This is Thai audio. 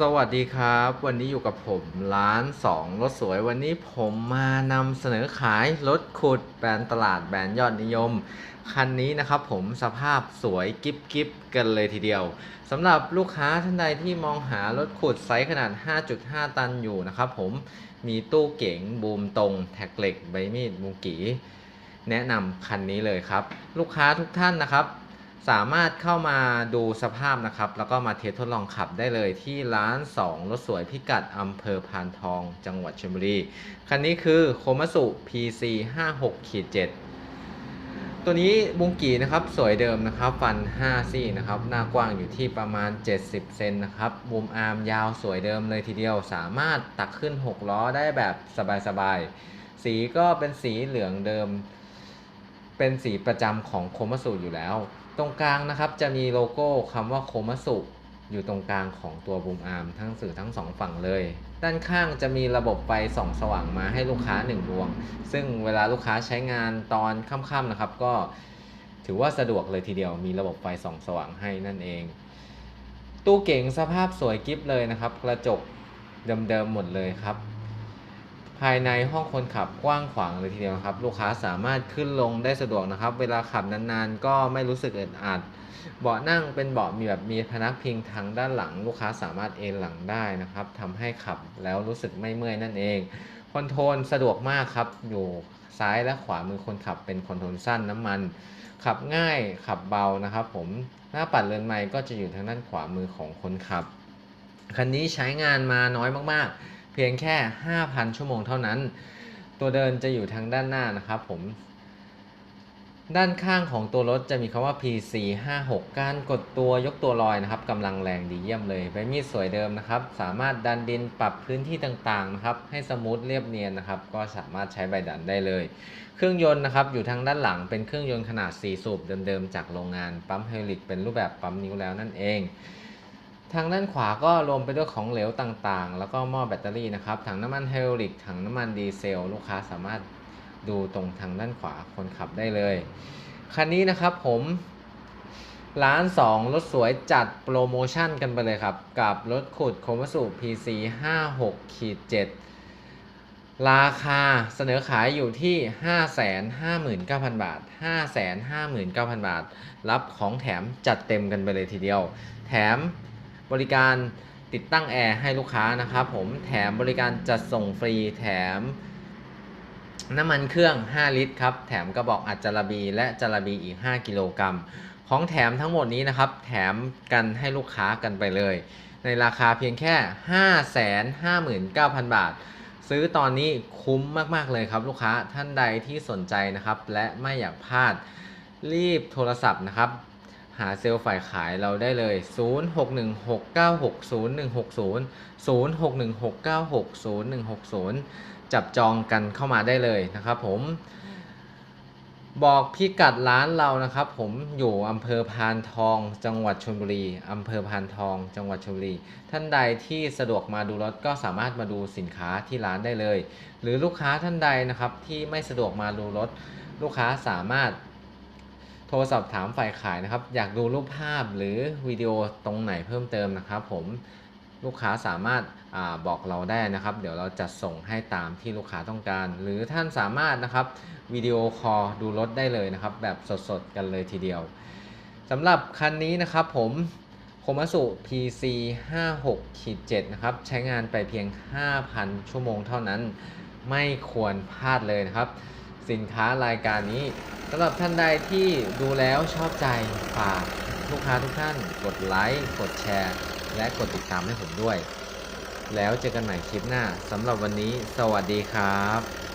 สวัสดีครับ วันนี้อยู่กับผมร้านสองรถสวยวันนี้ผมมานำเสนอขายรถขุดแบรนด์ตลาดแบรนด์ยอดนิยม คันนี้นะครับผมสภาพสวยกิฟกิฟกันเลยทีเดียวสำหรับลูกค้าท่านใดที่มองหารถขุดไซส์ขนาด 5.5 ตันอยู่นะครับผมมีตู้เก๋งบูมตรง แท็กเหล็กใบมีดมูกีแนะนำคันนี้เลยครับ ลูกค้าทุกท่านนะครับ สามารถเข้ามาดูสภาพนะครับ แล้วก็มาเทสทดลองขับได้เลยที่ร้าน 2 รถสวยพิกัดอำเภอพานทอง จังหวัดชลบุรี คันนี้คือโคมัสุ PC 56ขีด7ตัวนี้บุงกีนะครับ สวยเดิมนะครับ ฟัน 5 ซี่นะครับ หน้ากว้างอยู่ที่ประมาณ 70 เซนนะครับบูมอาร์มยาวสวยเดิมเลยทีเดียว สามารถตักขึ้น 6 ล้อได้แบบสบายๆ สีก็เป็นสีเหลืองเดิม เป็นสีประจำของโคมัสุอยู่แล้ว ตรงกลางนะครับจะมีโลโก้คำว่าโคมัสุอยู่ตรงกลางของตัวบูมอาร์มทั้งสื่อทั้งสองฝั่งเลย ด้านข้างจะมีระบบไฟส่องสว่างมาให้ลูกค้า1ดวง ซึ่งเวลาลูกค้าใช้งานตอนค่ำๆนะครับ ก็ถือว่าสะดวกเลยทีเดียว มีระบบไฟส่องสว่างให้นั่นเอง ตู้เก๋งสภาพสวยกิฟเลยนะครับ กระจกเดิมๆหมดเลยครับ ภายในห้องคนขับกว้างขวางเลยทีเดียวครับ ลูกค้าสามารถขึ้นลงได้สะดวกนะครับ เวลาขับนานๆ ก็ไม่รู้สึกอึดอัดเบาะนั่งเป็นเบาะมีแบบมีพนักพิงทางด้านหลัง ลูกค้าสามารถเอนหลังได้นะครับทำให้ขับแล้วรู้สึกไม่เมื่อยนั่นเองคอนโทรลสะดวกมากครับ อยู่ซ้ายและขวามือคนขับเป็นคอนโทรลสั้นน้ำมัน ขับง่ายขับเบานะครับ ผมหน้าปัดเรือนไม้ก็จะอยู่ทางด้านขวามือของคนขับคันนี้ใช้งานมาน้อยมากๆ เพียงแค่ 5,000 ชั่วโมงเท่านั้น ตัวเดินจะอยู่ทางด้านหน้านะครับผม ด้านข้างของตัวรถจะมีคำว่า PC 56การกดตัวยกตัวลอยนะครับกำลังแรงดีเยี่ยมเลยใบมีดสวยเดิมนะครับ สามารถดันดินปรับพื้นที่ต่างๆนะครับ ให้สมูทเรียบเนียนนะครับ ก็สามารถใช้ใบดันได้เลย เครื่องยนต์นะครับอยู่ทางด้านหลังเป็นเครื่องยนต์ขนาด 4 สูบเดิมๆจากโรงงานปั๊มไฮดรอลิกเป็นรูปแบบปั๊มนิ้วแล้วนั่นเอง ทางด้านขวาก็รวมไปด้วยของเหลวต่างๆ แล้วก็หม้อแบตเตอรี่นะครับ ถังน้ำมันไฮดรอลิก ถังน้ำมันดีเซล ลูกค้าสามารถดูตรงทางด้านขวาคนขับได้เลย คันนี้นะครับผมร้าน2รถสวยจัดโปรโมชั่นกันไปเลยครับ กับรถขุดโคมัสุ PC 56ขีด7ราคาเสนอขายอยู่ที่ 559,000 บาท 559,000 บาท รับของแถมจัดเต็มกันไปเลยทีเดียว แถม บริการติดตั้งแอร์ให้ลูกค้านะครับผมแถมบริการจัดส่งฟรีแถมน้ำมันเครื่อง 5 ลิตรครับ แถมกระบอกอัดจาระบี และจาระบีอีก 5 กิโลกรัม ของแถมทั้งหมดนี้นะครับ แถมกันให้ลูกค้ากันไปเลย ในราคาเพียงแค่ 559,000 บาท ซื้อตอนนี้คุ้มมาก ๆ เลยครับลูกค้าท่านใดที่สนใจนะครับ และไม่อยากพลาดรีบโทรศัพท์นะครับ หาเซลล์ฝ่ายขายเราได้เลย 0616960160 0616960160 จับจองกันเข้ามาได้เลยนะครับผม บอกพิกัดร้านเรานะครับผมอยู่อำเภอพานทอง จังหวัดชลบุรีอำเภอพานทอง จังหวัดชลบุรี ท่านใดที่สะดวกมาดูรถก็สามารถมาดูสินค้าที่ร้านได้เลย หรือลูกค้าท่านใดนะครับที่ไม่สะดวกมาดูรถ ลูกค้าสามารถ โทรสอบถามฝ่ายขายนะครับ อยากดูรูปภาพหรือวิดีโอตรงไหนเพิ่มเติมนะครับ ผมลูกค้าสามารถอาบอกเราได้นะครับ เดี๋ยวเราจะส่งให้ตามที่ลูกค้าต้องการ หรือท่านสามารถนะครับวิดีโอคอลดูรถได้เลยนะครับ แบบสดๆกันเลยทีเดียวสำหรับคันนี้นะครับผมโคมัสุ PC 56ขีด7นะครับ ใช้งานไปเพียง 5,000 ชั่วโมงเท่านั้น ไม่ควรพลาดเลยนะครับ สินค้ารายการนี้สำหรับท่านใดที่ดูแล้วชอบใจฝากลูกค้าทุกท่าน กดไลค์กดแชร์ และกดติดตามให้ผมด้วย แล้วเจอกันใหม่คลิปหน้าสำหรับวันนี้ สวัสดีครับ